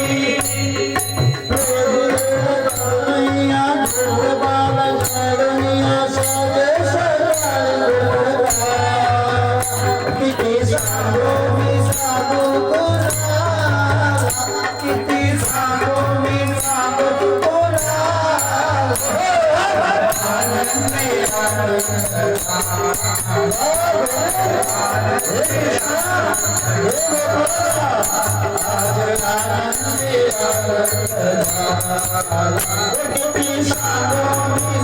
Bye. बाला, आतो चाला, त Cities, पुर डहा बुक भाल,